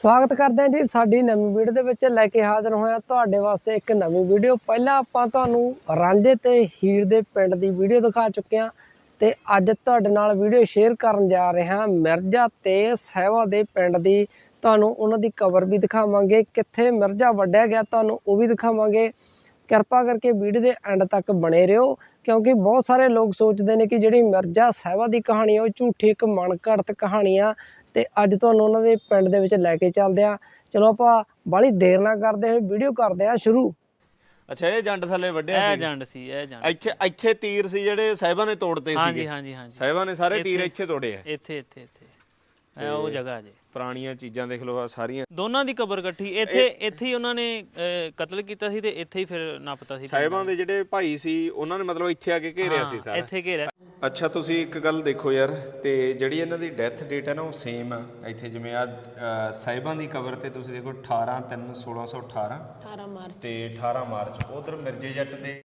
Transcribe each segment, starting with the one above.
ਸਵਾਗਤ ਕਰਦੇ ਹਾਂ ਜੀ ਸਾਡੀ ਨਵੀਂ ਵੀਡੀਓ ਦੇ ਵਿੱਚ ਲੈ ਕੇ ਹਾਜ਼ਰ ਹੋਇਆ ਤੁਹਾਡੇ ਵਾਸਤੇ ਇੱਕ ਨਵੀਂ ਵੀਡੀਓ। ਪਹਿਲਾਂ ਆਪਾਂ ਤੁਹਾਨੂੰ ਰਾਂਝੇ ਤੇ ਹੀਰ ਦੇ ਪਿੰਡ ਦੀ ਵੀਡੀਓ ਦਿਖਾ ਚੁੱਕੇ ਹਾਂ ਤੇ ਅੱਜ ਤੁਹਾਡੇ ਨਾਲ ਵੀਡੀਓ ਸ਼ੇਅਰ ਕਰਨ ਜਾ ਰਹੇ ਹਾਂ ਮਿਰਜ਼ਾ ਤੇ ਸਹਿਵਾ ਦੇ ਪਿੰਡ ਦੀ। ਤੁਹਾਨੂੰ ਉਹਨਾਂ ਦੀ ਕਵਰ ਵੀ ਦਿਖਾਵਾਂਗੇ, ਕਿੱਥੇ ਮਿਰਜ਼ਾ ਵੱਢਿਆ ਗਿਆ ਤੁਹਾਨੂੰ ਉਹ ਵੀ ਦਿਖਾਵਾਂਗੇ। ਕਿਰਪਾ ਕਰਕੇ ਵੀਡੀਓ ਦੇ ਐਂਡ ਤੱਕ ਬਣੇ ਰਹੋ, ਕਿਉਂਕਿ ਬਹੁਤ ਸਾਰੇ ਲੋਕ ਸੋਚਦੇ ਨੇ ਕਿ ਜਿਹੜੀ ਮਿਰਜ਼ਾ ਸਹਿਵਾ ਦੀ ਕਹਾਣੀ ਹੈ ਉਹ ਝੂਠੀ ਇੱਕ ਮਨ ਘੜਤ ਕਹਾਣੀ ਆ। ਤੇ ਅੱਜ ਤੁਹਾਨੂੰ ਉਹਨਾਂ ਦੇ ਪਿੰਡ ਦੇ ਵਿੱਚ ਲੈ ਕੇ ਚੱਲਦੇ ਆ ਚਲੋ ਆਪਾਂ ਬਾਹਲੀ ਦੇਰ ਨਾ ਕਰਦੇ ਹੋਏ ਵੀਡੀਓ ਕਰਦੇ ਆ ਸ਼ੁਰੂ। ਅੱਛਾ ਇਹ ਜੰਡ ਥੱਲੇ ਵੱਢਿਆ ਇਹ ਸੀ? ਜੰਡ ਸੀ ਇਹ ਜੰਡ ਇੱਥੇ ਇੱਥੇ ਤੀਰ ਸੀ ਜਿਹੜੇ ਸਾਹਿਬਾਂ ਨੇ ਤੋੜਤੇ ਹਾਂਜੀ ਸੀਗੇ? ਹਾਂਜੀ ਹਾਂਜੀ। ਸਾਹਿਬਾਂ ਨੇ ਸਾਰੇ ਤੀਰ ਇੱਥੇ ਤੋੜੇ ਆ? ਇੱਥੇ ਇੱਥੇ ਇੱਥੇ। ਇਹ ਉਹ ਜਗ੍ਹਾ ਜੇ। ਪੁਰਾਣੀਆਂ ਚੀਜ਼ਾਂ ਦੇਖ ਲਓ ਸਾਰੀਆਂ। ਦੋਨਾਂ ਦੀ ਕਬਰ ਇਕੱਠੀ ਇੱਥੇ ਇੱਥੇ ਹੀ ਉਹਨਾਂ ਨੇ ਅਹ, ਕਤਲ ਕੀਤਾ ਸੀ ਤੇ ਇੱਥੇ ਹੀ ਫਿਰ ਨੱਪਤਾ ਸੀ। ਸਾਹਿਬਾਂ ਦੇ ਜਿਹੜੇ ਭਾਈ ਸੀ ਉਹਨਾਂ ਨੇ ਮਤਲਬ ਇੱਥੇ ਆ ਕੇ ਘੇਰਿਆ ਸੀ ਸਾਰਾ। ਇੱਥੇ ਘੇਰਿਆ। ਅੱਛਾ ਤੁਸੀਂ ਇੱਕ ਗੱਲ ਦੇਖੋ ਯਾਰ ਤੇ ਜਿਹੜੀ ਇਹਨਾਂ ਦੀ ਡੈਥ ਡੇਟ ਹੈ ਨਾ ਉਹ ਸੇਮ ਆ। ਇੱਥੇ ਜਿਵੇਂ ਆ ਸਾਹਿਬਾਂ ਦੀ ਕਬਰ ਤੇ ਤੁਸੀਂ ਦੇਖੋ 18 3 1618 18 ਮਾਰਚ। ਤੇ 18 ਮਾਰਚ ਉਧਰ ਮਿਰਜੇ ਜੱਟ ਤੇ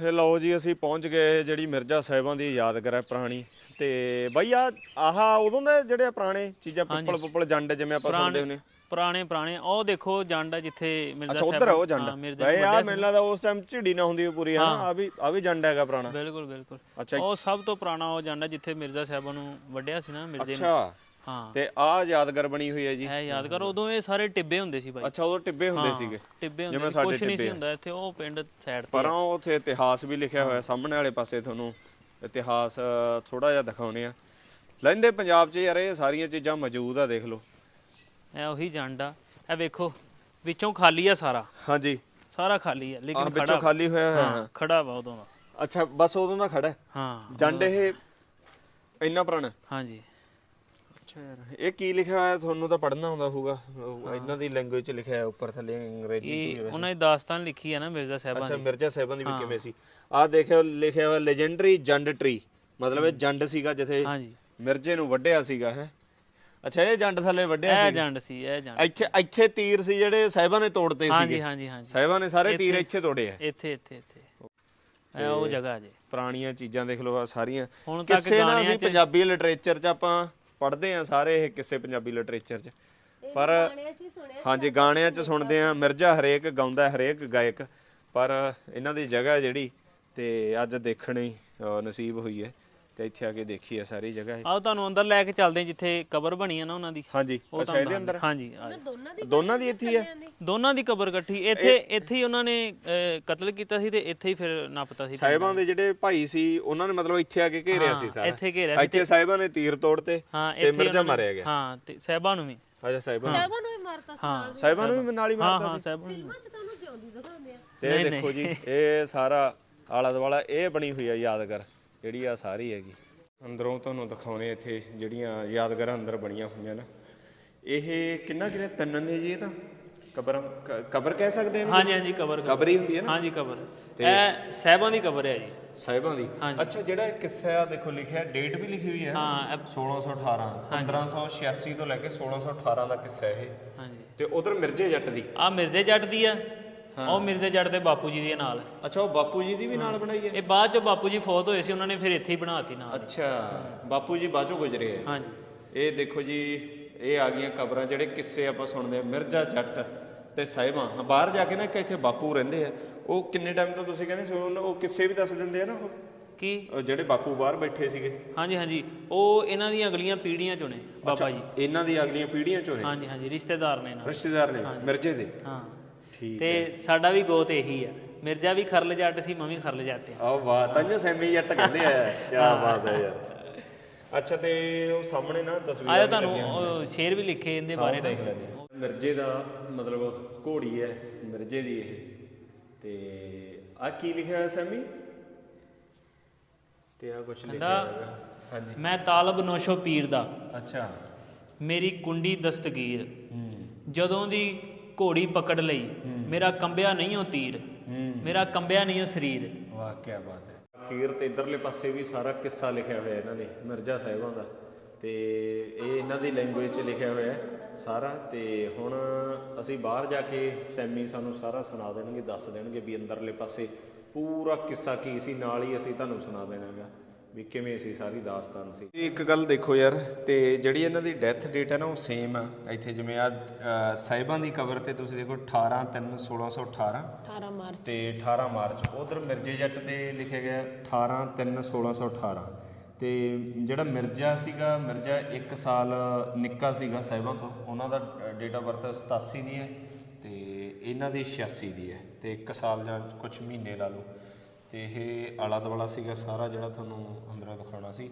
ਇਹ ਲਓ ਜੀ ਅਸੀਂ ਪਹੁੰਚ ਗਏ ਜਿਹੜੀ ਮਿਰਜ਼ਾ ਸਾਹਿਬਾਂ ਦੀ ਯਾਦਗਾਰ ਹੈ ਪੁਰਾਣੀ। ਤੇ ਬਈ ਆ ਆਹ ਉਦੋਂ ਦੇ ਜਿਹੜੇ ਪੁਰਾਣੇ ਚੀਜ਼ਾਂ ਪਿੱਪਲ ਪੁੱਪਲ ਜੰਡ ਜਿਵੇਂ ਆਪਾਂ ਸੁਣਦੇ ਹੁੰਦੇ ਪੁਰਾਣੇ ਪੁਰਾਣੇ। ਉਹ ਦੇਖੋ ਜੰਡ ਆ ਜਿੱਥੇ ਮਿਰਜ਼ਾ ਅੱਛਾ ਉਧਰ ਆ ਉਹ ਜੰਡ। ਬਈ ਆ ਮੈਨੂੰ ਲੱਗਦਾ ਉਸ ਟਾਈਮ ਝਿੜੀ ਨਾ ਹੁੰਦੀ ਪੂਰੀ ਹਾਂ। ਆ ਵੀ ਆ ਵੀ ਜੰਡ ਹੈਗਾ ਪੁਰਾਣਾ। ਬਿਲਕੁਲ ਬਿਲਕੁਲ। ਅੱਛਾ ਉਹ ਸਭ ਤੋਂ ਪੁਰਾਣਾ ਉਹ ਜੰਡ ਆ ਜਿੱਥੇ ਮਿਰਜ਼ਾ ਸਾਹਿਬਾਂ ਨੂੰ ਵੱਢਿਆ ਸੀ ਨਾ ਮਿਰਜ਼ੇ ਨੂੰ। ਅੱਛਾ। ਹਾਂ। ਤੇ ਆ ਯਾਦਗਾਰ ਬਣੀ ਹੋਈ ਹੈ ਜੀ। ਇਹ ਯਾਦ ਕਰੋ ਉਦੋਂ ਇਹ ਸਾਰੇ ਟਿੱਬੇ ਹੁੰਦੇ ਸੀ ਬਾਈ ਅੱਛਾ ਉਦੋਂ ਟਿੱਬੇ ਹੁੰਦੇ ਸੀਗੇ। ਟਿੱਬੇ ਹੁੰਦੇ ਸੀ ਕੁਝ ਨਹੀਂ ਸੀ। ਹੁੰਦਾ ਇੱਥੇ ਉਹ ਪਿੰਡ ਸਾਈਡ ਤੇ। ਪਰ ਉੱਥੇ ਇਤਿਹਾਸ ਵੀ ਲਿਖਿਆ ਹੋਇਆ ਸਾਹਮਣੇ ਵਾਲੇ ਪਾਸੇ ਤੁਹਾਨੂੰ ਇਤਿਹਾਸ ਥੋੜਾ ਜਿਹਾ ਦਿਖਾਉਨੇ ਆ ਲੈਂਦੇ ਪੰਜਾਬ 'ਚ ਯਾਰ ਇਹ ਸਾਰੀਆਂ ਚੀਜ਼ਾਂ ਮੌਜੂਦ ਆ ਦੇਖ ਲਓ। ਇਹ ਉਹੀ ਜੰਡ ਇਹ ਵੇਖੋ ਵਿੱਚੋਂ ਖਾਲੀ ਆ ਸਾਰਾ। ਹਾਂਜੀ। ਸਾਰਾ ਖਾਲੀ ਆ ਲੇਕਿਨ ਵਿੱਚੋਂ ਖੜਾ ਖਾਲੀ ਹੋਇਆ ਹੋਇਆ। ਹਾਂ ਖੜਾ ਵਾ ਉਦੋਂ ਦਾ। ਅੱਛਾ ਬਸ ਉਦੋਂ ਦਾ ਖੜਾ ਹੈ। ਹਾਂ ਜੰਡ ਇਹ ਇੰਨਾ ਪੁਰਾਣਾ ਹਾਂਜੀ। ਅੱਛਾ ਯਾਰ ਇਹ ਕੀ ਲਿਖਿਆ ਹੋਇਆ? ਤੁਹਾਨੂੰ ਤਾਂ ਪੜ੍ਹਨਾ ਆਉਂਦਾ ਹੋਊਗਾ। ਉਹ ਇਹਨਾਂ ਦੀ ਲੈਂਗੁਏਜ 'ਚ ਲਿਖਿਆ ਹੈ ਉੱਪਰ ਥੱਲੇ ਅੰਗਰੇਜ਼ੀ 'ਚ ਵੀ ਇਹ ਵੈਸੇ ਉਹਨਾਂ ਦੀ ਦਾਸਤਾਨ ਲਿਖੀ ਆ ਨਾ ਮਿਰਜ਼ਾ ਸਾਹਿਬਾਂ ਅੱਛਾ ਦੀ। ਮਿਰਜ਼ਾ ਸਾਹਿਬਾਂ ਦੀ ਵੀ ਕਿਵੇਂ ਸੀ? ਆਹ ਦੇਖਿਓ ਲਿਖਿਆ ਹੋਇਆ ਲੈਜੈਂਡਰੀ ਜੰਡ ਟਰੀ ਮਤਲਬ ਇਹ ਜੰਡ ਸੀਗਾ ਜਿੱਥੇ ਹਾਂਜੀ। ਮਿਰਜੇ ਨੂੰ ਵੱਢਿਆ ਸੀਗਾ ਹੈ। ਅੱਛਾ ਇਹ ਜੰਡ ਥੱਲੇ ਵੱਢਿਆ ਇਹ ਸੀ। ਜੰਡ ਸੀ ਇਹ ਜੰਡ ਇੱਥੇ ਇੱਥੇ ਤੀਰ ਸੀ ਜਿਹੜੇ ਸਾਹਿਬਾਂ ਨੇ ਤੋੜਤੇ ਹਾਂਜੀ ਸੀਗੇ। ਹਾਂਜੀ ਹਾਂਜੀ। ਸਾਹਿਬਾਂ ਨੇ ਸਾਰੇ ਤੀਰ ਇੱਥੇ ਤੋੜੇ ਆ। ਇੱਥੇ ਇੱਥੇ ਇੱਥੇ। ਇਹ ਉਹ ਜਗ੍ਹਾ ਜੇ। ਪੁਰਾਣੀਆਂ ਚੀਜ਼ਾਂ ਦੇਖ ਲਓ ਆ ਸਾਰੀਆਂ। ਹੁਣ ਤੱਕ ਕਿਸੇ ਨਾ ਗਾਣਿਆਂ ਅਸੀਂ ਪੰਜਾਬੀ ਲਿਟਰੇਚਰ 'ਚ ਆਪਾਂ ਪੜ੍ਹਦੇ ਆ ਸਾਰੇ ਇਹ ਕਿਸੇ ਪੰਜਾਬੀ ਲਿਟਰੇਚਰ 'ਚ। ਪਰ ਹਾਂਜੀ ਗਾਣਿਆਂ 'ਚ ਸੁਣਦੇ ਆ। ਮਿਰਜ਼ਾ ਹਰੇਕ ਗਾਉਂਦਾ ਹਰੇਕ ਗਾਇਕ। ਪਰ ਇਹਨਾਂ ਦੀ ਜਗ੍ਹਾ ਜਿਹੜੀ ਤੇ ਅੱਜ ਦੇਖਣੀ ਨਸੀਬ ਹੋਈ ਹੈ। ਤੇ ਇੱਥੇ ਆ ਕੇ ਦੇਖੀ ਹੈ ਸਾਰੀ ਜਗ੍ਹਾ ਇਹ। ਆਓ ਤੁਹਾਨੂੰ ਅੰਦਰ ਲੈ ਕੇ ਚੱਲਦੇ ਹਾਂ ਜਿੱਥੇ ਕਬਰ ਬਣੀ ਆ ਨਾ ਉਹਨਾਂ ਦੀ। ਹਾਂਜੀ ਉਹ ਅੱਛਾ ਤੁਹਾਨੂੰ ਇਹਦੇ ਅੰਦਰ? ਹਾਂਜੀ ਆ ਜਾਓ। ਦੋਨਾਂ ਦੀ ਇੱਥੇ ਹੀ ਹੈ ਦੋਨਾਂ ਦੀ ਕਬਰ ਇਕੱਠੀ। ਇੱਥੇ ਇੱਥੇ ਹੀ ਉਹਨਾਂ ਨੇ ਅਹ, ਕਤਲ ਕੀਤਾ ਸੀ ਤੇ ਇੱਥੇ ਹੀ ਫਿਰ ਨੱਪਤਾ ਸੀ। ਸਾਹਿਬਾਂ ਦੇ ਜਿਹੜੇ ਭਾਈ ਸੀ ਉਹਨਾਂ ਨੇ ਮਤਲਬ ਇੱਥੇ ਆ ਕੇ ਘੇਰਿਆ ਸੀ ਸਾਰਾ। ਇੱਥੇ ਘੇਰਿਆ ਇੱਥੇ ਸਾਹਿਬਾਂ ਨੇ ਤੀਰ ਤੋੜਤੇ ਹਾਂ ਤੇ ਇੱਥੇ ਮਿਰਜ਼ਾ ਮਾਰਿਆ ਗਿਆ। ਹਾਂ ਤੇ ਸਾਹਿਬਾਂ ਨੂੰ ਵੀ। ਅੱਛਾ ਸਾਹਿਬਾਂ ਸਾਹਿਬਾਂ ਨੂੰ ਵੀ ਮਾਰਤਾ ਸੀ ਹਾਂ ਸਾਹਿਬਾਂ ਨੂੰ ਵੀ ਨਾਲ ਹੀ ਹਾਂ ਮਾਰਦਾ ਹਾਂ ਸੀ। ਸਾਹਿਬਾਂ ਨੂੰ ਫਿਲਮਾਂ 'ਚ ਤੁਹਾਨੂੰ ਜਿਉਂਦੀ ਦਿਖਾਉਂਦੇ ਆ। ਤੇ ਇਹ ਦੇਖੋ ਜੀ ਇਹ ਸਾਰਾ ਆਲਾ ਦੁਆਲਾ ਇਹ ਬਣੀ ਹੋਈ ਆ ਯਾਦਗਾਰ। ਜਿਹੜੀ ਆ ਸਾਰੀ ਹੈਗੀ। ਅੰਦਰੋਂ ਤੁਹਾਨੂੰ ਦਿਖਾਉਣੇ ਇੱਥੇ ਜਿਹੜੀਆਂ ਯਾਦਗਾਰਾਂ ਅੰਦਰ ਬਣੀਆਂ ਹੋਈਆਂ ਨਾ। ਇਹ ਕਿੰਨਾ ਕਿੰਨਾ ਤਿੰਨ ਨੇ ਜੀ ਇਹ ਤਾਂ? ਕਬਰ ਕ- ਕਬਰ ਕਹਿ ਸਕਦੇ ਇਹਨੂੰ ਹਾਂਜੀ ਹਾਂਜੀ ਕਬਰ ਕਬਰ। ਹੀ ਹੁੰਦੀ ਹੈ ਨਾ? ਹਾਂਜੀ ਕਬਰ। ਇਹ ਸਾਹਿਬਾਂ ਦੀ ਕਬਰ ਹੈ ਜੀ। ਸਾਹਿਬਾਂ ਦੀ? ਅੱਛਾ ਜਿਹੜਾ ਇਹ ਕਿੱਸਾ ਆ ਦੇਖੋ ਲਿਖਿਆ ਡੇਟ ਵੀ ਲਿਖੀ ਹੋਈ ਹੈ। ਹਾਂ ਇਹ- 1618 1586 ਤੋਂ ਲੈ ਕੇ 1618 ਦਾ ਕਿੱਸਾ ਇਹ। ਹਾਂਜੀ। ਤੇ ਉਧਰ ਮਿਰਜ਼ੇ ਜੱਟ ਦੀ? ਆ ਮਿਰਜ਼ੇ ਜੱਟ ਦੀ ਆ। ਉਹ ਮਿਰਜ਼ੇ ਜੱਟ ਦੇ ਬਾਪੂ ਜੀ ਦੇ ਨਾਲ। ਅੱਛਾ ਉਹ ਬਾਪੂ ਜੀ ਦੀ ਵੀ ਨਾਲ ਬਣਾਈ ਹੈ? ਇਹ ਬਾਅਦ ਚ ਬਾਪੂ ਜੀ ਫੌਤ ਹੋਏ ਸੀ ਉਹਨਾਂ ਨੇ ਫਿਰ ਇੱਥੇ ਹੀ ਬਣਾਤੀ ਨਾਲ। ਅੱਛਾ ਬਾਪੂ ਜੀ ਬਾਝੋਂ ਗੁਜਰੇ ਹੈ ਹਾਂਜੀ। ਇਹ ਦੇਖੋ ਜੀ ਇਹ ਆ ਗਈਆਂ ਕਬਰਾਂ ਜਿਹੜੇ ਕਿੱਸੇ ਆਪਾਂ ਸੁਣਦੇ ਆ। ਮਿਰਜ਼ਾ ਜੱਟ ਤੇ ਸਾਹਿਬਾਂ। ਬਾਹਰ ਜਾ ਕੇ ਨਾ ਇੱਕ ਇੱਥੇ ਬਾਪੂ ਰਹਿੰਦੇ ਆ। ਉਹ ਕਿੰਨੇ ਟਾਈਮ ਤੋਂ ਤੁਸੀਂ ਕਹਿੰਦੇ ਸੀ ਉਹ ਕਿੱਸੇ ਵੀ ਦੱਸ ਦਿੰਦੇ ਆ ਨਾ ਉਹ? ਕੀ? ਜਿਹੜੇ ਬਾਪੂ ਬਾਹਰ ਬੈਠੇ ਸੀਗੇ। ਹਾਂਜੀ ਹਾਂਜੀ। ਉਹ ਇਹਨਾਂ ਦੀਆਂ ਅਗਲੀਆਂ ਪੀੜ੍ਹੀਆਂ ਚੋਂ ਨੇ ਬਾਬਾ ਜੀ। ਇਹਨਾਂ ਦੀ ਅਗਲੀਆਂ ਪੀੜ੍ਹੀਆਂ ਚੋਂ ਨੇ? ਹਾਂਜੀ ਹਾਂਜੀ। ਰਿਸ਼ਤੇਦਾਰ ਨੇ ਨਾਲ ਰਿਸ਼ਤੇਦਾਰ ਨੇ ਮਿਰਜ਼ੇ ਦੇ? ਹਾਂ। ਤੇ ਸਾਡਾ ਵੀ ਗੋਤ ਇਹੀ ਆ। ਮਿਰਜ਼ਾ ਵੀ ਖਰਲ ਜੱਟ ਸੀ ਮੈਂ ਵੀ ਖਰਲ ਜੱਟ ਆ। ਆਹ ਵਾਹ ਤਾਂਜੋ ਸੈਮੀ ਜੱਟ ਕਹਿੰਦੇ ਆ। ਕੀ ਬਾਤ ਹੈ ਯਾਰ। ਅੱਛਾ ਤੇ ਉਹ ਸਾਹਮਣੇ ਨਾ ਤਸਵੀਰ ਆਇਓ ਤੁਹਾਨੂੰ ਸ਼ੇਰ ਵੀ ਲਿਖੇ ਇਹਦੇ ਬਾਰੇ। ਦੇਖ ਲੈਂਦੇ। ਮਿਰਜ਼ੇ ਦਾ ਮਤਲਬ ਘੋੜੀ ਹੈ ਮਿਰਜ਼ੇ ਦੀ ਇਹ। ਤੇ ਆ ਕੀ ਲਿਖਿਆ ਹੈ ਸੈਮੀ? ਤੇ ਆ ਕੁਝ ਲਿਖਿਆ ਹੈਗਾ ਹਾਂਜੀ। ਮੈਂ ਤਾਲਬ ਨੋਸ਼ੋ ਪੀਰ ਦਾ। ਅੱਛਾ। ਮੇਰੀ ਕੁੰਡੀ ਦਸਤਗੀਰ। ਜਦੋਂ ਦੀ ਘੋੜੀ ਪਕੜ ਲਈ। ਮੇਰਾ ਕੰਬਿਆ ਨਹੀਂ ਉਹ ਤੀਰ। ਮੇਰਾ ਕੰਬਿਆ ਨਹੀਂ ਉਹ ਸਰੀਰ। ਵਾਹ ਕੀ ਬਾਤ ਹੈ। ਅਖੀਰ ਤੇ ਇਧਰਲੇ ਪਾਸੇ ਵੀ ਸਾਰਾ ਕਿੱਸਾ ਲਿਖਿਆ ਹੋਇਆ ਇਹਨਾਂ ਨੇ ਮਿਰਜ਼ਾ ਸਾਹਿਬਾਂ ਦਾ। ਤੇ ਇਹ ਇਹਨਾਂ ਦੀ ਲੈਂਗੁਏਜ 'ਚ ਲਿਖਿਆ ਹੋਇਆ ਹੈ ਸਾਰਾ। ਤੇ ਹੁਣ ਅਸੀਂ ਬਾਹਰ ਜਾ ਕੇ ਸੈਮੀ ਸਾਨੂੰ ਸਾਰਾ ਸੁਣਾ ਦੇਣਗੇ ਦੱਸ ਦੇਣਗੇ ਵੀ ਅੰਦਰਲੇ ਪਾਸੇ ਪੂਰਾ ਕਿੱਸਾ ਕੀ ਸੀ ਨਾਲ ਹੀ ਅਸੀਂ ਤੁਹਾਨੂੰ ਸੁਣਾ ਦੇਣਾਗਾ। ਵੀ ਕਿਵੇਂ ਸੀ ਸਾਰੀ ਦਾਸਤਾਨ ਸੀ। ਇੱਕ ਗੱਲ ਦੇਖੋ ਯਾਰ ਤੇ ਜਿਹੜੀ ਇਹਨਾਂ ਦੀ ਡੈਥ ਡੇਟ ਹੈ ਨਾ ਉਹ ਸੇਮ ਆ। ਇੱਥੇ ਜਿਵੇਂ ਆ ਸਾਹਿਬਾਂ ਦੀ ਕਬਰ ਤੇ ਤੁਸੀਂ ਦੇਖੋ 18 3 1618 18 ਮਾਰਚ। ਤੇ 18 ਮਾਰਚ ਉਧਰ ਮਿਰਜ਼ੇ ਜੱਟ ਤੇ ਲਿਖਿਆ ਗਿਆ 18 3 1618 ਤੇ ਜਿਹੜਾ ਮਿਰਜ਼ਾ ਸੀਗਾ ਮਿਰਜ਼ਾ 1 ਸਾਲ ਨਿੱਕਾ ਸੀਗਾ ਸਾਹਿਬਾਂ ਤੋਂ ਉਹਨਾਂ ਦਾ ਡੇਟ ਆਫ ਬਰਥ 87 ਦੀ ਹੈ ਤੇ ਇਹਨਾਂ ਦੀ 86 ਦੀ ਹੈ ਤੇ 1 ਸਾਲ ਜਾਂ ਕੁਝ ਮਹੀਨੇ ਲਾ ਲਓ। ਤੇ ਇਹ ਆਲਾ ਦੁਆਲਾ ਸੀਗਾ ਸਾਰਾ ਜਿਹੜਾ ਤੁਹਾਨੂੰ ਅੰਦਰੋਂ ਦਿਖਾਉਣਾ ਸੀ।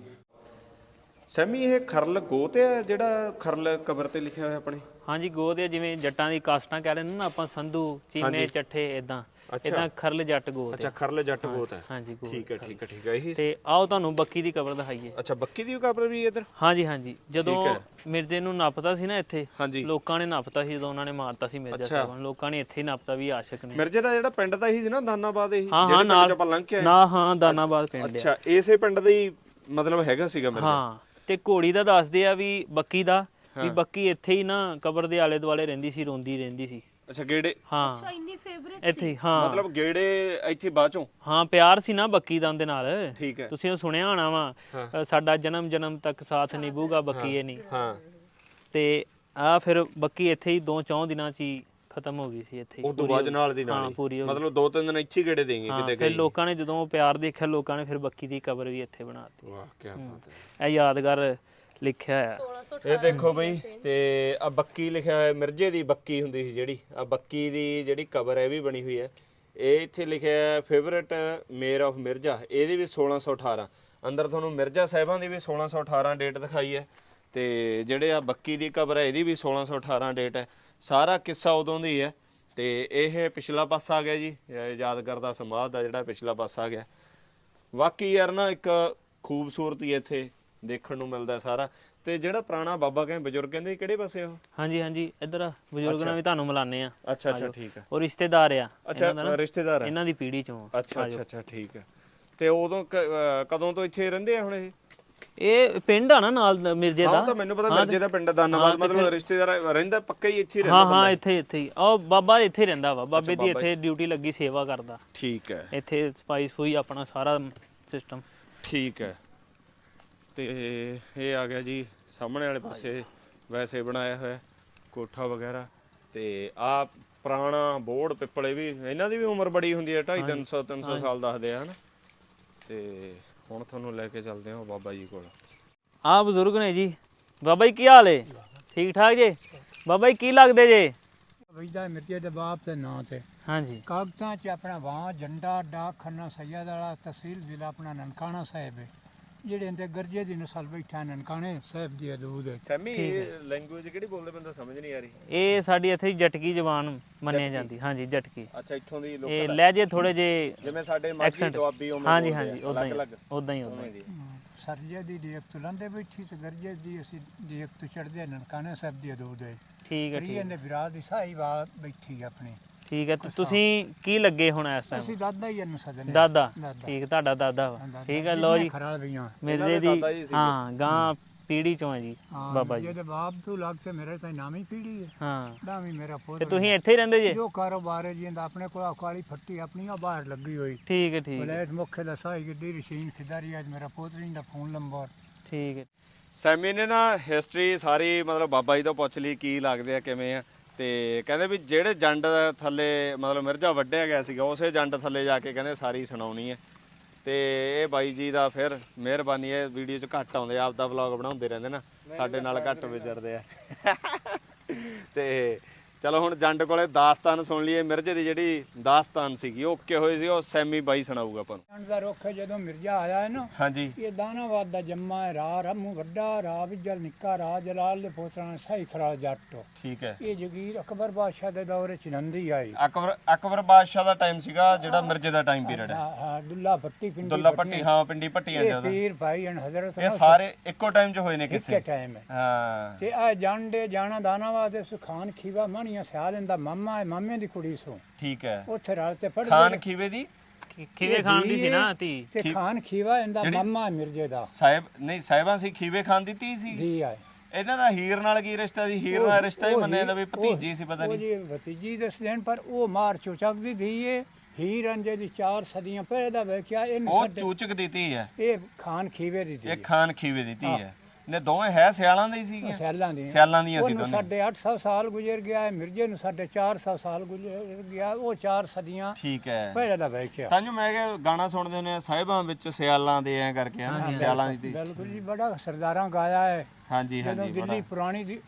ਸੈਮੀ ਇਹ ਖਰਲ ਗੋਤ ਹੈ ਜਿਹੜਾ ਖਰਲ ਕਬਰ ਤੇ ਲਿਖਿਆ ਹੋਇਆ ਆਪਣੇ? ਹਾਂਜੀ ਗੋਦ ਹੈ ਜਿਵੇਂ ਜੱਟਾਂ ਦੀ ਕਾਸਟਾਂ ਕਹਿ ਲੈਂਦੇ ਨਾ ਆਪਾਂ ਸੰਧੂ ਚੀਮੇ ਚੱਠੇ ਇਦਾਂ ਇਦਾਂ ਖਰਲ ਜੱਟ ਗੋਦ ਅੱਛਾ ਖਰਲ ਜੱਟ ਗੋਤ ਹੈ। ਹਾਂਜੀ ਗੋਦ ਠੀਕ ਹੈ ਠੀਕ ਹੈ ਠੀਕ ਹੈ ਇਹ ਤੇ ਆਓ ਤੁਹਾਨੂੰ ਬੱਕੀ ਦੀ ਕਬਰ ਦਿਖਾਈਏ। ਅੱਛਾ ਬੱਕੀ ਦੀ ਕਬਰ ਵੀ ਇਧਰ? ਹਾਂਜੀ ਹਾਂਜੀ। ਜਦੋਂ ਮਿਰਜ਼ੇ ਨੂੰ ਨੱਪਤਾ ਸੀ ਨਾ ਇੱਥੇ ਲੋਕਾਂ ਨੇ ਨੱਪਤਾ ਸੀ ਜਦੋਂ ਉਹਨਾਂ ਨੇ ਮਾਰਤਾ ਸੀ ਮਿਰਜ਼ਾ ਸਾਹਿਬਾਂ ਨੂੰ। ਲੋਕਾਂ ਨੇ ਇੱਥੇ ਹੀ ਨੱਪਤਾ ਵੀ ਆਸ਼ਿਕ ਨੇ। ਮਿਰਜ਼ੇ ਦਾ ਜਿਹੜਾ ਪਿੰਡ ਤਾਂ ਇਹੀ ਸੀ ਨਾ ਦਾਨਾਬਾਦ ਇਹੀ ਹਾਂ ਜਿਹੜੇ ਹਾਂ ਪਿੰਡ ਆਪਾਂ ਲੰਘ ਕੇ ਆਏ। ਨਾ ਹਾਂ ਦਾਨਾਬਾਦ ਪਿੰਡ ਅੱਛਾ ਇਸੇ ਪਿੰਡ ਦਾ ਹੀ ਮਤਲਬ ਹੈਗਾ ਸੀਗਾ ਮਿਰਜ਼ਾ। ਹਾਂ ਤੇ ਘੋੜੀ ਦਾ ਦੱਸਦੇ ਆ ਵੀ ਬੱਕੀ ਦਾ ਵੀ ਬੱਕੀ ਇੱਥੇ ਹੀ ਨਾ ਕਬਰ ਦੇ ਆਲੇ ਦੁਆਲੇ ਰਹਿੰਦੀ ਸੀ ਰੋਂਦੀ ਰਹਿੰਦੀ ਸੀ। ਅੱਛਾ ਗੇੜੇ? ਹਾਂ। ਇੰਨੀ ਫੇਵਰੇਟ ਇੱਥੇ ਹੀ, ਹਾਂ। ਮਤਲਬ ਗੇੜੇ ਇੱਥੇ ਬਾਅਦ ਚੋਂ? ਹਾਂ ਪਿਆਰ ਸੀ ਨਾ ਬੱਕੀ ਦਾ ਉਹਦੇ ਨਾਲ। ਠੀਕ ਹੈ। ਤੁਸੀਂ ਉਹ ਸੁਣਿਆ ਹੋਣਾ ਵਾ ਅ, ਸਾਡਾ ਜਨਮ ਜਨਮ ਤੱਕ ਸਾਥ ਨਿਭੂਗਾ ਬੱਕੀ ਇਹ ਨਹੀਂ। ਹਾਂ। ਤੇ ਆ ਫਿਰ ਬੱਕੀ ਇੱਥੇ ਹੀ ਦੋ ਚੌਂ ਦਿਨਾਂ ਚ ਹੀ ਖਤਮ ਹੋ ਗਈ ਸੀ ਇੱਥੇ ਹੀ। ਉਸ ਤੋਂ ਬਾਅਦ ਨਾਲ ਦੀ ਨਾਲ ਹਾਂ ਹੀ। ਪੂਰੀ ਹੋ ਗਈ ਮਤਲਬ ਦੋ ਤਿੰਨ ਦਿਨ ਇੱਥੇ ਹੀ ਗੇੜੇ ਦੇਂਗੇ ਹਾਂ, ਕਿਤੇ ਫਿਰ ਗਏ ਲੋਕਾਂ ਨੇ ਜਦੋਂ ਉਹ ਪਿਆਰ ਦੇਖਿਆ ਲੋਕਾਂ ਨੇ ਫਿਰ ਬੱਕੀ ਦੀ ਕਬਰ ਵੀ ਇੱਥੇ ਬਣਾਤੀ ਵਾਹ ਕੀ ਬਾਤ ਹੈ। ਇਹ ਯਾਦਗਾਰ ਲਿਖਿਆ ਹੈ ਇਹ ਦੇਖੋ ਬਈ, ਤੇ ਆ ਬੱਕੀ ਲਿਖਿਆ ਹੋਇਆ, ਮਿਰਜ਼ੇ ਦੀ ਬੱਕੀ ਹੁੰਦੀ ਸੀ ਜਿਹੜੀ। ਆ ਬੱਕੀ ਦੀ ਜਿਹੜੀ ਕਬਰ ਹੈ ਇਹ ਵੀ ਬਣੀ ਹੋਈ ਹੈ ਇਹ ਇੱਥੇ ਲਿਖਿਆ ਹੈ ਫੇਵਰਿਟ ਮੇਅਰ ਆਫ ਮਿਰਜ਼ਾ ਇਹਦੀ ਵੀ 1618 ਅੰਦਰ ਤੁਹਾਨੂੰ ਮਿਰਜ਼ਾ ਸਾਹਿਬਾਂ ਦੀ ਵੀ 1618 ਡੇਟ ਦਿਖਾਈ ਹੈ ਤੇ ਜਿਹੜੇ ਆ ਬੱਕੀ ਦੀ ਕਬਰ ਹੈ ਇਹਦੀ ਵੀ 1618 ਡੇਟ ਹੈ ਸਾਰਾ ਕਿੱਸਾ ਉਦੋਂ ਦੀ ਹੈ ਤੇ ਇਹ ਪਿਛਲਾ ਪਾਸਾ ਆ ਗਿਆ ਜੀ। ਯਾਦਗਾਰ ਦਾ ਸਮਾਧ ਦਾ ਜਿਹੜਾ ਪਿਛਲਾ ਪਾਸਾ ਆ ਗਿਆ। ਵਾਕਈ ਯਾਰ ਨਾ ਇੱਕ ਖੂਬਸੂਰਤੀ ਇੱਥੇ। ਦੇਖਣ ਨੂੰ ਮਿਲਦਾ ਸਾਰਾ। ਤੇ ਜਿਹੜਾ ਪੁਰਾਣਾ ਬਾਬਾ ਕਹਿੰਦੇ ਬਜ਼ੁਰਗ ਕਹਿੰਦੇ ਕਿਹੜੇ ਪਾਸੇ ਉਹ? ਹਾਂਜੀ ਹਾਂਜੀ ਇੱਧਰ ਬਜ਼ੁਰਗਾਂ ਨਾਲ ਵੀ ਤੁਹਾਨੂੰ ਮਿਲਾਨੇ ਆ। ਅੱਛਾ ਅੱਛਾ ਠੀਕ ਹੈ ਉਹ ਰਿਸ਼ਤੇਦਾਰ ਆ। ਅੱਛਾ ਰਿਸ਼ਤੇਦਾਰ ਹੈ ਇਹਨਾਂ ਦੀ ਪੀੜ੍ਹੀ ਚੋਂ। ਅੱਛਾ ਅੱਛਾ ਅੱਛਾ ਠੀਕ ਹੈ ਤੇ ਉਦੋਂ ਕਦੋਂ ਤੋਂ ਇੱਥੇ ਰਹਿੰਦੇ ਆ ਹੁਣ ਇਹ? ਇਹ ਪਿੰਡ ਆ ਨਾ ਨਾਲ ਮਿਰਜ਼ੇ ਹਾਂ ਦਾ ਉਹ ਤਾਂ ਮੈਨੂੰ ਪਤਾ ਮਿਰਜੇ ਦਾ ਪਿੰਡ ਦਾਨਾਬਾਦ ਮਤਲਬ ਰਿਸ਼ਤੇਦਾਰ ਰਹਿੰਦਾ ਪੱਕਾ ਹੀ ਇੱਥੇ ਹੀ ਰਹਿੰਦਾ ਹਾਂ ਹਾਂ ਇੱਥੇ ਇੱਥੇ ਹੀ। ਉਹ ਬਾਬਾ ਇੱਥੇ ਹੀ ਰਹਿੰਦਾ ਵਾ। ਬਾਬੇ ਦੀ ਇੱਥੇ ਡਿਊਟੀ ਲੱਗੀ ਸੇਵਾ ਕਰਦਾ। ਠੀਕ ਹੈ। ਇੱਥੇ ਸਪਾਈਸ ਹੋਈ ਆਪਣਾ ਸਾਰਾ ਸਿਸਟਮ ਠੀਕ ਹੈ। ਤੇ ਇਹ ਆ ਗਿਆ ਜੀ ਸਾਹਮਣੇ ਵਾਲੇ ਪਾਸੇ ਵੈਸੇ ਬਣਾਇਆ ਹੋਇਆ ਕੋਠਾ ਵਗੈਰਾ ਤੇ ਆ ਪੁਰਾਣਾ ਬੋੜ ਪਿੱਪਲੇ ਵੀ ਇਹਨਾਂ ਦੀ ਵੀ ਉਮਰ ਬੜੀ ਹੁੰਦੀ ਹੈ 2.5 300 300 ਸਾਲ ਦੱਸਦੇ ਆ ਹਨ? ਤੇ ਹੁਣ ਤੁਹਾਨੂੰ ਲੈ ਕੇ ਚੱਲਦੇ ਹਾਂ ਬਾਬਾ ਜੀ ਕੋਲ। ਆ ਬਜ਼ੁਰਗ ਨੇ ਜੀ। ਬਾਬਾ ਜੀ ਕੀ ਹਾਲ ਏ? ਠੀਕ ਠਾਕ ਜੇ? ਬਾਬਾ ਜੀ ਕੀ ਲੱਗਦੇ ਜੇ? ਵੈਦਾ ਮਿਰਜ਼ੇ ਦੇ ਬਾਪ ਦੇ ਨਾਂ ਤੇ। ਹਾਂਜੀ। ਕਾਗਜ਼ਾਂ 'ਚ ਆਪਣਾ ਵਾਂ ਜੰਡਾ ਡਾਕ ਖੰਨਾ ਸੈਦ ਵਾਲਾ ਤਹਿਸੀਲ ਜ਼ਿਲ੍ਹਾ ਆਪਣਾ ਨਨਕਾਣਾ ਸਾਹਿਬ ਹੈ ਜਿਹੜੇ ਅੰਦਰ ਗਰਜੇ ਦੀ ਨਸਲ ਬੈਠਾ ਨਨਕਾਣੇ ਸਾਹਿਬ ਦੀ ਹਦੂਦ ਹੈ। ਸੈਮੀ ਲੈਂਗੁਏਜ ਕਿਹੜੀ ਬੋਲਦੇ ਬੰਦਾ ਸਮਝ ਨਹੀਂ ਆ ਰਹੀ। ਇਹ ਸਾਡੀ ਇੱਥੇ ਜਟਕੀ ਜ਼ਬਾਨ ਮੰਨਿਆ ਜਾਂਦੀ ਹਾਂਜੀ ਜਟਕੀ। ਅੱਛਾ ਇੱਥੋਂ ਦੀ ਲੋਕ ਇਹ ਲਹਿਜੇ ਥੋੜੇ ਜੇ ਜਿਵੇਂ ਸਾਡੇ ਮਾਝੀ accent। ਦੁਆਬੀ ਉਵੇਂ ਹਾਂਜੀ ਹਾਂਜੀ ਉਦਾਂ ਹੀ ਉਦਾਂ ਹੀ ਉਦਾਂ ਹੀ। ਦੀ। ਸਰਜੇ ਦੀ ਡੀਕ ਤੋਂ ਲੰਦੇ ਬੈਠੀ ਤੇ ਗਰਜੇ ਦੀ ਅਸੀਂ ਡੀਕ ਤੋਂ ਚੜਦੇ ਨਨਕਾਣੇ ਸਾਹਿਬ ਦੀ ਹਦੂਦ ਹੈ ਠੀਕ ਹੈ ਠੀਕ ਇਹਦੇ ਵਿਰਾਜ ਦੀ ਸਾਈ ਬਾਤ ਬੈਠੀ ਆਪਣੀ। ਠੀਕ ਹੈ ਤੇ ਤੁਸੀਂ ਕੀ ਲੱਗੇ ਹੁਣ ਇਸ ਟਾਈਮ ਅਸੀਂ ਦਾਦਾ ਹੀ ਇਹਨੂੰ ਸਦਨੇ ਦਾਦਾ। ਠੀਕ ਤੁਹਾਡਾ ਦਾਦਾ ਵਾ। ਠੀਕ ਹੈ ਲੋ ਜੀ। ਬਈਆਂ ਮਿਰਜ਼ੇ ਦੀ ਹਾਂ ਗਾਂ ਪੀੜੀ ਚੋਂ ਹੈ ਜੀ ਬਾਬਾ ਜੀ। ਜਿਹਦੇ ਬਾਪ ਤੋਂ ਲੱਗ ਤੇ ਮੇਰੇ ਤਾਂ ਨਾਮੀ ਪੀੜੀ ਹੈ। ਹਾਂ। ਦਾ ਵੀ ਮੇਰਾ ਪੁੱਤ ਤੇ ਤੁਸੀਂ ਇੱਥੇ ਹੀ ਰਹਿੰਦੇ ਜੇ? ਜੋ ਕਾਰੋਬਾਰ ਹੈ ਜਿੰਦਾ ਆਪਣੇ ਕੋਲ ਕਾਲੀ ਫੱਟੀ ਆਪਣੀ ਆ ਬਾਹਰ ਲੱਗੀ ਹੋਈ। ਠੀਕ ਹੈ ਠੀਕ ਹੈ। ਵਲੈਤ ਮੁਖੇ ਦਾ ਸਾਈ ਗੱਡੀ ਰਸ਼ੀਨ ਖਿਦਾਰੀ ਅੱਜ ਮੇਰਾ ਪੋਤਰੀ ਦਾ ਫੋਨ ਨੰਬਰ। ਠੀਕ ਹੈ। ਸੈਮੀ ਨੇ ਨਾ ਹਿਸਟਰੀ ਸਾਰੀ ਮਤਲਬ ਬਾਬਾ ਜੀ ਤੋਂ ਪੁੱਛ ਲਈ ਕੀ ਲੱਗਦੇ ਆ ਕਿਵੇਂ ਆ? ਤੇ ਕਹਿੰਦੇ ਵੀ ਜਿਹੜੇ ਜੰਡ ਥੱਲੇ ਮਤਲਬ ਮਿਰਜ਼ਾ ਵੱਢਿਆ ਗਿਆ ਸੀਗਾ ਉਸੇ ਜੰਡ ਥੱਲੇ ਜਾ ਕੇ ਕਹਿੰਦੇ ਸਾਰੀ ਸੁਣਾਉਣੀ ਹੈ। ਤੇ ਇਹ ਬਾਈ ਜੀ ਦਾ ਫਿਰ ਮਿਹਰਬਾਨੀ ਹੈ ਵੀਡੀਓ 'ਚ ਘੱਟ ਆਉਂਦੇ ਆ, ਆਪਦਾ ਵਲੌਗ ਬਣਾਉਂਦੇ ਰਹਿੰਦੇ ਨਾ ਸਾਡੇ ਨਾਲ ਘੱਟ ਵਿਚਰਦੇ ਆ। ਤੇ ਚਲੋ ਹੁਣ ਜੰਡ ਕੋਲੇ ਦਾਸਤਾਨ ਸੁਣ ਲਈਏ। ਮਿਰਜ਼ੇ ਦੀ ਜਿਹੜੀ ਦਾਸਤਾਨ ਸੀਗੀ ਉਹ ਓਕੇ ਹੋਈ ਸੀ? ਉਹ ਸੈਮੀ ਬਾਈ ਸੁਣਾਊਗਾ ਆਪਾਂ ਨੂੰ। ਜੰਡ ਦਾ ਰੁੱਖ ਜਦੋਂ ਮਿਰਜ਼ਾ ਆਇਆ ਹੈ ਨਾ ਹਾਂਜੀ। ਇਹ ਦਾਨਾਬਾਦ ਦਾ ਜੰਮਾ ਹੈ ਰਾ ਰਮੂ ਵੱਡਾ ਰਾ ਵਿਜਲ ਨਿੱਕਾ ਰਾ ਜਲਾਲ ਦੇ ਪੋਤਰਾ ਸਾਈ ਖਰਾਲ ਜੱਟ ਠੀਕ ਹੈ। ਇਹ ਜਗੀਰ ਅਕਬਰ ਬਾਦਸ਼ਾਹ ਦੇ ਦੌਰੇ ਚ ਨੰਦੀ ਆਈ ਅਕਬਰ ਅਕਬਰ ਬਾਦਸ਼ਾਹ ਦਾ ਟਾਈਮ ਸੀਗਾ ਜਿਹੜਾ ਮਿਰਜ਼ੇ ਦਾ ਟਾਈਮ ਪੀਰੀਅਡ ਹੈ। ਹਾਂ ਹਾਂ ਦੁੱਲਾ ਭੱਟੀ ਪਿੰਡੀ ਦੁੱਲਾ ਪੱਟੀ ਹਾਂ। ਪਿੰਡੀ ਪੱਟੀਆਂ ਇਹ ਜ਼ਿਆਦਾ। ਪੀਰ ਭਾਈ ਅਨ ਹਜ਼ਰਤ ਇਹ ਸਾਰੇ ਇੱਕੋ ਟਾਈਮ 'ਚ ਹੋਏ ਨੇ ਇੱਕੇ ਕਿਸੇ ਟਾਈਮ ਹੈ। ਹਾਂ। ਤੇ ਆ ਜਾਂਡੇ ਜਾਣਾ ਦਾਨਾਬਾਦ ਇਸ ਖਾਨ ਖੀਵਾ ਮਣੀਆਂ ਸਿਆਲ ਦਾ ਮਾਮਾ ਹੈ ਮਾਮੇ ਦੀ ਕੁੜੀ ਸੋ। ਠੀਕ ਹੈ। ਉੱਥੇ ਰਲ ਤੇ ਪੜ ਖਾਨ ਖੀਵੇ ਦੀ? ਖੀਵੇ ਖਾਨ ਦੀ ਸੀ ਨਾ ਧੀ ਤੇ ਖਾਨ ਖੀਵਾ ਇਹਦਾ ਮਾਮਾ ਹੈ ਮਿਰਜ਼ੇ ਦਾ। ਸਾਹਿਬ ਨਹੀਂ ਸਾਹਿਬਾਂ ਸੀ ਖੀਵੇ ਖਾਨ ਦੀ ਧੀ ਸੀ। ਦੀ ਆਏ ਇਹਨਾਂ ਦਾ ਹੀਰ ਨਾਲ ਕੀ ਰਿਸ਼ਤਾ ਸੀ? ਹੀਰ ਨਾਲ ਰਿਸ਼ਤਾ ਹੀ ਮੰਨਿਆ ਜਾਂਦਾ ਵੀ ਭਤੀਜੀ ਸੀ ਪਤਾ ਉਹ ਨਹੀਂ। ਜੀ ਭਤੀਜੀ ਦੱਸ ਦੇਣ ਪਰ ਉਹ ਮਾਰ ਚੁਚਕ ਦੀ ਧੀ ਏ। ਹੀਰ ਰਾਂਝੇ ਦੀ ਚਾਰ ਸਦੀਆਂ ਪਹਿਲਾਂ ਦਾ ਵੇਖਿਆ ਇਹਨੂੰ ਉਹ ਚੂਚਕ ਦੀ ਧੀ ਹੈ। ਇਹ ਖਾਨ ਖੀਵੇ ਦੀ ਇਹ ਸੀ ਖਾਨ ਖੀਵੇ ਦੀ ਧੀ ਹੈ। ਨੇ ਦੋਵੇਂ ਹੈ ਸਿਆਲਾਂ ਦੀ ਸੀਗੀਆਂ। ਸਿਆਲਾਂ ਦੀ ਸਿਆਲਾਂ ਦੀਆਂ ਸੀ ਉਹਨੂੰ ਦੋਨੇ। ਸਾਡੇ 800 ਸਾਲ ਗੁਜ਼ਰ ਗਿਆ ਹੈ ਮਿਰਜ਼ੇ ਨੂੰ ਸਾਡੇ 400 ਸਾਲ ਗੁਜ਼ਰ ਗਿਆ ਉਹ ਚਾਰ ਸਦੀਆਂ ਠੀਕ ਹੈ। ਪਹਿਲਾਂ ਦਾ ਵੇਖਿਆ ਤਾਂ ਜੋ ਮੈਂ ਕਿਹਾ ਗਾਣਾ ਸੁਣਦੇ ਹੁੰਦੇ ਆ ਸਾਹਿਬਾਂ ਵਿੱਚ ਸਿਆਲਾਂ ਦੇ ਐ ਕਰਕੇ ਹਨਾ ਸਿਆਲਾਂ ਦੀ ਬਿਲਕੁਲ ਜੀ ਬੜਾ ਸਰਦਾਰਾਂ ਗਾਇਆ ਹੈ। ਹਾਂਜੀ ਜਦੋਂ ਹਾਂਜੀ ਦਿੱਲੀ ਪੁਰਾਣੀ ਦੀ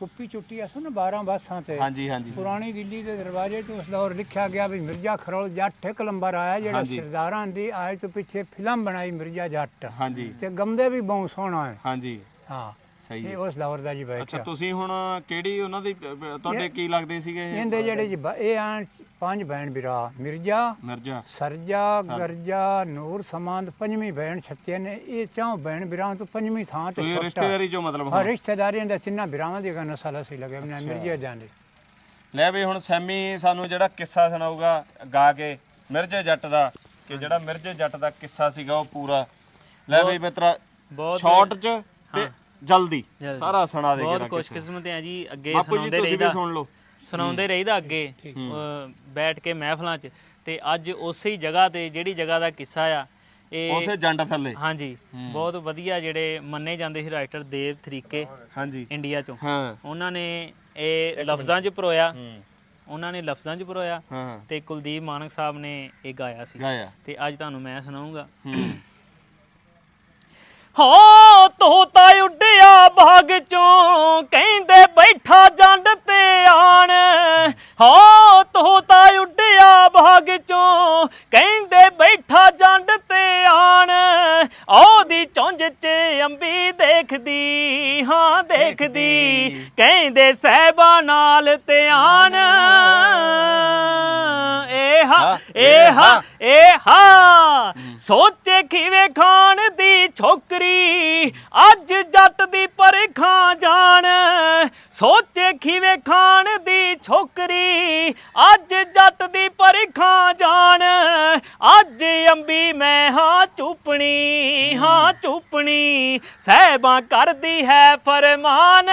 ਕੁੱਪੀ ਚੁੱਟੀ ਅਸਾਂ ਨਾ 12 ਬਾਸਾਂ ਤੇ। ਹਾਂਜੀ ਹਾਂਜੀ। ਪੁਰਾਣੀ ਦਿੱਲੀ ਦੇ ਦਰਵਾਜ਼ੇ ਤੋਂ ਉਸ ਦੌਰ ਲਿਖਿਆ ਗਿਆ ਵੀ ਮਿਰਜ਼ਾ ਖਰੋਲ ਜੱਟ ਇੱਕ ਲੰਬਰ ਆਇਆ ਜਿਹੜਾ। ਸਰਦਾਰਾਂ ਦੀ ਆਏ ਤੋਂ ਪਿੱਛੇ ਫਿਲਮ ਬਣਾਈ ਮਿਰਜ਼ਾ ਜੱਟ। ਹਾਂਜੀ। ਤੇ ਗਮਦੇ ਵੀ ਬਹੁਤ ਸੋਹਣਾ ਹੈ। ਹਾਂਜੀ। ਹਾਂ। ਸਹੀ ਇਹ ਹੈ। ਉਸ ਦੌਰ ਦਾ ਜੀ ਅੱਛਾ ਬੈਠਾ ਤੁਸੀਂ ਹੁਣ ਕਿਹੜੀ ਉਹਨਾਂ ਦੀ ਅ, ਅ, ਤੁਹਾਡੇ ਕੀ ਲੱਗਦੇ ਸੀਗੇ ਇਹ? ਇਹਦੇ ਜਿਹੜੇ ਜੀ ਬ- ਇਹ ਆਂ ਪੰਜ ਭੈਣ ਵੀਰਾ ਮਿਰਜ਼ਾ ਮਿਰਜ਼ਾ। ਸਰਜਾ ਗਰਜਾ ਨੂਰ ਸਮਾਂਦ ਪੰਜਵੀਂ ਭੈਣ ਛੱਤੇ ਨੇ। ਇਹ ਚਾਹ ਭੈਣ ਵੀਰਾਂ ਤੋਂ ਪੰਜਵੀਂ ਥਾਂ ਤੇ ਤੁਸੀਂ ਛੋਟਾ। ਰਿਸ਼ਤੇਦਾਰੀ ਚੋਂ ਮਤਲਬ ਹਾਂ ਹੁਣ ਰਿਸ਼ਤੇਦਾਰੀਆਂ ਦਾ ਚਿੰਨਾ ਵੀਰਾਵਾਂ ਦੀ ਗੱਲ ਨਸਲ ਅਸੀਂ ਲਗੇ ਬਣਾ ਮਿਰਜ਼ਾ ਜਾਂਦੇ ਲੈ ਵੀ ਹੁਣ ਸੈਮੀ ਸਾਨੂੰ ਜਿਹੜਾ ਕਿੱਸਾ ਸੁਣਾਊਗਾ ਗਾ ਕੇ ਮਿਰਜ਼ੇ ਜੱਟ ਦਾ ਕਿ ਜਿਹੜਾ ਮਿਰਜ਼ੇ ਜੱਟ ਦਾ ਕਿੱਸਾ ਸੀਗਾ ਉਹ ਪੂਰਾ। ਲੈ ਵੀ ਮਿੱਤਰਾ ਬਹੁਤ- ਸ਼ਾਰਟ 'ਚ ਤੇ ਜਲਦੀ। ਜਲਦੀ। ਸਾਰਾ ਸੁਣਾ ਦੇ ਬਹੁਤ ਖੁਸ਼ਕਿਸਮਤ ਆ ਜੀ ਅੱਗੇ ਬਾਪੂ ਜੀ ਸੁਣਾਉਂਦੇ ਤੁਸੀਂ ਵੀ ਰਹੀਦਾ। ਸੁਣ ਲਓ। ਸੁਣਾਉਂਦੇ ਰਹੀਦਾ ਅੱਗੇ ਅਹ, ਬੈਠ ਕੇ ਮਹਿਫਲਾਂ 'ਚ। ਤੇ ਅੱਜ ਉਸੇ ਹੀ ਜਗ੍ਹਾ ਤੇ ਜਿਹੜੀ ਜਗ੍ਹਾ ਦਾ ਕਿੱਸਾ ਆ ਇਹ ਉਸੇ ਜੰਡ ਥੱਲੇ। ਹਾਂਜੀ ਬਹੁਤ ਵਧੀਆ ਜਿਹੜੇ ਮੰਨੇ ਜਾਂਦੇ ਸੀ ਰਾਈਟਰ ਦੇਵ ਤਰੀਕੇ ਹਾਂਜੀ। ਇੰਡੀਆ ਚੋਂ। ਹਾਂ। ਉਹਨਾਂ ਨੇ ਇਹ ਲਫ਼ਜ਼ਾਂ 'ਚ ਪਰੋਇਆ। ਉਹਨਾਂ ਨੇ ਲਫ਼ਜ਼ਾਂ 'ਚ ਪਰੋਇਆ ਹਾਂ। ਤੇ ਕੁਲਦੀਪ ਮਾਨਕ ਸਾਹਿਬ ਨੇ ਇਹ ਗਾਇਆ ਸੀ। ਗਾਇਆ। ਤੇ ਅੱਜ ਤੁਹਾਨੂੰ ਮੈਂ ਸੁਣਾਉਂਗਾ ਹੂੰ। ਹੋ ਤੋਤਾ ਉੱਡਿਆ ਬਾਗ ਚੋਂ ਕਹਿੰਦੇ ਬੈਠਾ ਜੰਡ ਤੇ ਆਣ। ਹੋ ਤੋਤਾ ਉੱਡਿਆ ਬਾਗ ਚੋਂ ਕਹਿੰਦੇ ਬੈਠਾ ਜੰਡ ਤੇ ਆਣ। ਉਹਦੀ ਚੁੰਝ 'ਚ ਅੰਬੀ ਦੇਖਦੀ ਹਾਂ ਦੇਖਦੀ ਕਹਿੰਦੇ ਸਹਿਬਾ ਨਾਲ ਤੇ ਆਣ ਏ ਹਾ। ਏ ਹਾ ਏ ਹਾ ਖਾਨ ਦੀ ਛੋਕਰੀ ਅੱਜ ਜੱਟ ਦੀ ਪਰਖਾਂ ਜਾਣ। ਅੱਜ ਅੰਬੀ ਮੈਂ ਹਾਂ ਚੁੱਪਣੀ ਹਾਂ ਚੁੱਪਣੀ ਸਹਿਬਾਂ ਕਰਦੀ ਹੈ ਫਰਮਾਨ।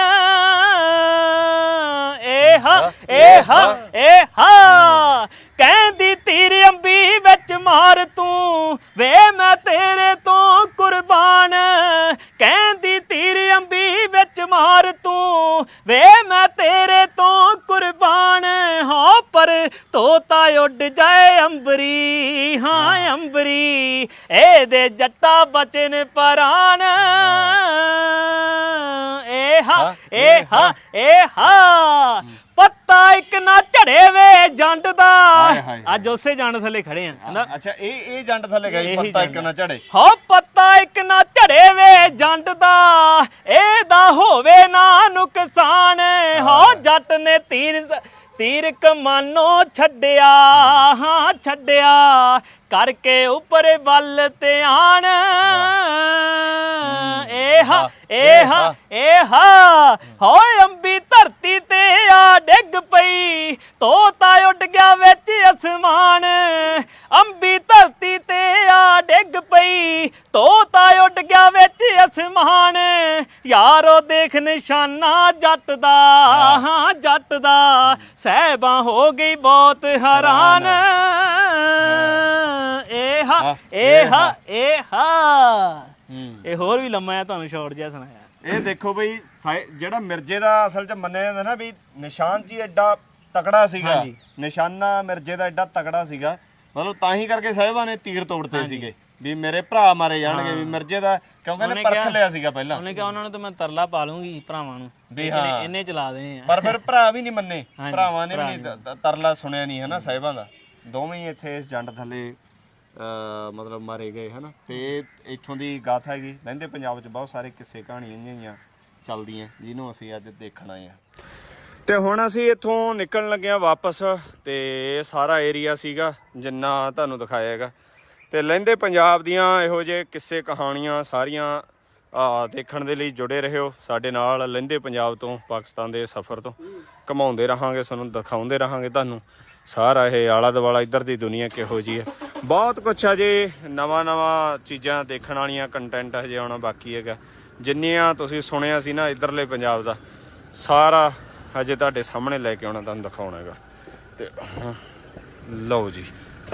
ਏ ਹਾ ਏ ਹਾ ਏ ਹਾ ਕਹਿੰਦੀ ਤੀਰ ਅੰਬੀ ਵਿੱਚ ਮਾਰ ਤੂੰ ਵੇ ਮੈਂ ਤੇਰੇ ਤੋਂ ਕੁਰਬਾਨ। ਕਹਿੰਦੀ ਤੀਰ ਅੰਬੀ ਵਿੱਚ ਮਾਰ ਤੂੰ ਵੇ ਮੈਂ ਤੇਰੇ ਤੋਂ ਕੁਰਬਾਨ। ਹਾਂ ਪਰ ਤੋਤਾ ਉੱਡ ਜਾਏ ਅੰਬਰੀ ਹਾਂ ਅੰਬਰੀ ਇਹਦੇ ਜੱਟਾ ਬਚਨ ਪਰਾਨ। ਏ ਹਾ ਏ ਹਾ। ਏ ਹਾ। ਪੱਤਾ ਇੱਕ ਨਾ ਝੜੇ ਵੇ ਜੰਡ ਦਾ। ਹਾਏ ਹਾਏ। ਅੱਜ ਉਸੇ ਜੰਡ ਥੱਲੇ ਖੜੇ ਆ ਕਹਿੰਦਾ ਅੱਛਾ ਇਹ ਇਹ ਜੰਡ ਥੱਲੇ ਗਈ ਇਹੀ ਪੱਤਾ ਇੱਕ ਜੰਡ ਨਾ ਝੜੇ। ਹੋ ਪੱਤਾ ਇੱਕ ਨਾ ਝੜੇ ਵੇ ਜੰਡ ਦਾ। ਇਹਦਾ ਹੋਵੇ ਨਾ ਨੁਕਸਾਨ ਹੋ ਜੱਟ ਨੇ ਤੀਰ ਤੀਰ ਕਮਾਨੋ ਛੱਡਿਆ ਹਾਂ ਛੱਡਿਆ ਕਰਕੇ ਉੱਪਰ ਵੱਲ ਤੇ ਆਣ ਏ ਹਾ ਏ ਹਾ ਏ ਹਾ ਹੋਏ ਅੰਬੀ ਧਰਤੀ ਤੇ ਆ ਡਿੱਗ ਪਈ ਤੋਤਾ ਉੱਡ ਗਿਆ ਵਿੱਚ ਅਸਮਾਨ। ਅੰਬੀ ਧਰਤੀ ਤੇ ਆ ਡਿੱਗ ਪਈ ਤੋਤਾ ਉੱਡ ਗਿਆ ਵਿੱਚ ਅਸਮਾਨ। ਯਾਰੋ ਦੇਖ ਨਿਸ਼ਾਨਾ ਜੱਟ ਦਾ ਹਾਂ ਜੱਟ ਦਾ ਸਹਿਬਾਂ ਹੋ ਗਈ ਬਹੁਤ ਹੈਰਾਨ। ਏ ਹਾ ਏ ਹਾ ਏ ਹਾ। ਹੂੰ। ਇਹ ਹੋਰ ਵੀ ਲੰਮਾ ਆ ਤੁਹਾਨੂੰ ਸ਼ਾਰਟ ਜਿਹਾ ਸੁਣਾਇਆ। ਇਹ ਦੇਖੋ ਬਈ ਜਿਹੜਾ ਮਿਰਜ਼ੇ ਦਾ ਅਸਲ 'ਚ ਮੰਨਿਆ ਜਾਂਦਾ ਨਾ ਵੀ ਨਿਸ਼ਾਨ ਜੀ ਐਡਾ ਤਕੜਾ ਸੀਗਾ। ਨਿਸ਼ਾਨਾ ਮਿਰਜ਼ੇ ਦਾ ਐਡਾ ਤਕੜਾ ਸੀਗਾ। ਮਤਲਬ ਤਾਂ ਹੀ ਕਰਕੇ ਸਾਹਿਬਾਂ ਨੇ ਤੀਰ ਤੋੜਤੇ ਸੀਗੇ। ਵੀ ਮੇਰੇ ਭਰਾ ਮਾਰੇ ਜਾਣਗੇ ਵੀ ਮਿਰਜ਼ੇ ਦਾ ਕਿਉਂਕਿ ਉਹਨੇ ਪਰਖ ਲਿਆ ਸੀਗਾ ਪਹਿਲਾਂ। ਉਹਨੇ ਕਿਹਾ ਉਹਨਾਂ ਨੂੰ ਤਾਂ ਮੈਂ ਤਰਲਾ ਪਾ ਲੂੰਗੀ ਭਰਾਵਾਂ ਨੂੰ। ਵੀ ਹਾਂ। ਇਹਨੇ ਚਲਾ ਦੇਣੇ ਆ। ਪਰ ਫਿਰ ਭਰਾ ਵੀ ਨਹੀਂ ਮੰਨੇ। ਭਰਾਵਾਂ ਨੇ ਵੀ ਨਹੀਂ ਤਰਲਾ ਸੁਣਿਆ ਨਹੀਂ ਹਨਾ ਸਾਹਿਬਾਂ ਦਾ। ਦੋਵੇਂ ਹੀ ਇੱਥੇ ਇਸ ਜੰਡ ਥੱਲੇ ਮਤਲਬ ਮਾਰੇ ਗਏ ਹਨਾ। ਤੇ ਇੱਥੋਂ ਦੀ ਗਾਥਾ ਹੈਗੀ। ਲਹਿੰਦੇ ਪੰਜਾਬ 'ਚ ਬਹੁਤ ਸਾਰੇ ਕਿੱਸੇ ਕਹਾਣੀਆਂ ਜਿਹੀਆਂ ਚੱਲਦੀਆਂ ਜਿਹਨੂੰ ਅਸੀਂ ਅੱਜ ਦੇਖਣ ਆਏ ਆ ਤੇ ਹੁਣ ਅਸੀਂ ਇੱਥੋਂ ਨਿਕਲਣ ਲੱਗੇ ਆ ਵਾਪਸ ਤੇ ਸਾਰਾ ਏਰੀਆ ਸੀਗਾ ਜਿੰਨਾ ਤੁਹਾਨੂੰ ਦਿਖਾਇਆ ਹੈਗਾ। ਤੇ ਲਹਿੰਦੇ ਪੰਜਾਬ ਦੀਆਂ ਇਹੋ ਜਿਹੇ ਕਿੱਸੇ ਕਹਾਣੀਆਂ ਸਾਰੀਆਂ ਦੇਖਣ ਦੇ ਲਈ ਜੁੜੇ ਰਹੋ ਸਾਡੇ ਨਾਲ ਲਹਿੰਦੇ ਪੰਜਾਬ ਤੋਂ, ਪਾਕਿਸਤਾਨ ਦੇ ਸਫ਼ਰ ਤੋਂ। ਘਮਾਉਂਦੇ ਰਹਾਂਗੇ, ਤੁਹਾਨੂੰ ਦਿਖਾਉਂਦੇ ਰਹਾਂਗੇ ਤੁਹਾਨੂੰ। ਸਾਰਾ ਇਹ ਆਲਾ ਦੁਆਲਾ ਇੱਧਰ ਦੀ ਦੁਨੀਆ ਕਿਹੋ ਜੀ ਹੈ। ਬਹੁਤ ਕੁਛ ਅਜੇ ਨਵਾਂ ਨਵਾਂ ਚੀਜ਼ਾਂ ਦੇਖਣ ਵਾਲੀਆਂ ਕੰਟੈਂਟ ਹਜੇ ਆਉਣਾ ਬਾਕੀ ਹੈਗਾ। ਜਿੰਨੀਆਂ ਤੁਸੀਂ ਸੁਣਿਆ ਸੀ ਨਾ ਇੱਧਰਲੇ ਪੰਜਾਬ ਦਾ, ਸਾਰਾ ਹਜੇ ਤੁਹਾਡੇ ਸਾਹਮਣੇ ਲੈ ਕੇ ਆਉਣਾ, ਤੁਹਾਨੂੰ ਦਿਖਾਉਣਾ ਹੈਗਾ। ਤੇ ਲਓ ਜੀ।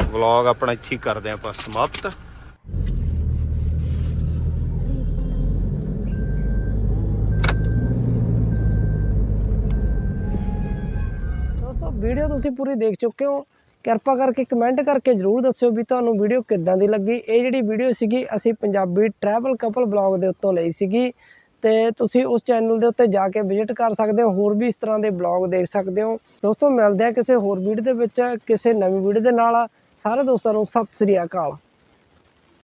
ਵਲੌਗ ਆਪਣਾ ਇੱਥੇ ਹੀ ਕਰਦੇ ਆਪਾਂ ਸਮਾਪਤ। ਵੀਡੀਓ ਤੁਸੀਂ ਪੂਰੀ ਦੇਖ ਚੁੱਕੇ ਹੋ। ਕਿਰਪਾ ਕਰਕੇ ਕਮੈਂਟ ਕਰਕੇ ਜਰੂਰ ਦੱਸਿਓ ਵੀ ਤੁਹਾਨੂੰ ਵੀਡੀਓ ਕਿੱਦਾਂ ਦੀ ਲੱਗੀ। ਇਹ ਜਿਹੜੀ ਵੀਡੀਓ ਸੀਗੀ, ਅਸੀਂ ਪੰਜਾਬੀ ਟਰੈਵਲ ਕਪਲ ਬਲੌਗ ਦੇ ਉੱਤੋਂ ਲਈ ਸੀਗੀ। ਤੇ ਤੁਸੀਂ ਉਸ ਚੈਨਲ ਦੇ ਉੱਤੇ ਜਾ ਕੇ ਵਿਜ਼ਿਟ ਕਰ ਸਕਦੇ ਹੋ, ਹੋਰ ਵੀ ਇਸ ਤਰ੍ਹਾਂ ਦੇ ਬਲੌਗ ਦੇਖ ਸਕਦੇ ਹੋ। ਦੋਸਤੋ, ਮਿਲਦੇ ਆ ਕਿਸੇ ਹੋਰ ਵੀਡੀਓ ਦੇ ਵਿੱਚ, ਕਿਸੇ ਨਵੀਂ ਵੀਡੀਓ ਦੇ ਨਾਲ। ਸਾਰੇ ਦੋਸਤਾਂ ਨੂੰ ਸਤਿ ਸ੍ਰੀ ਅਕਾਲ।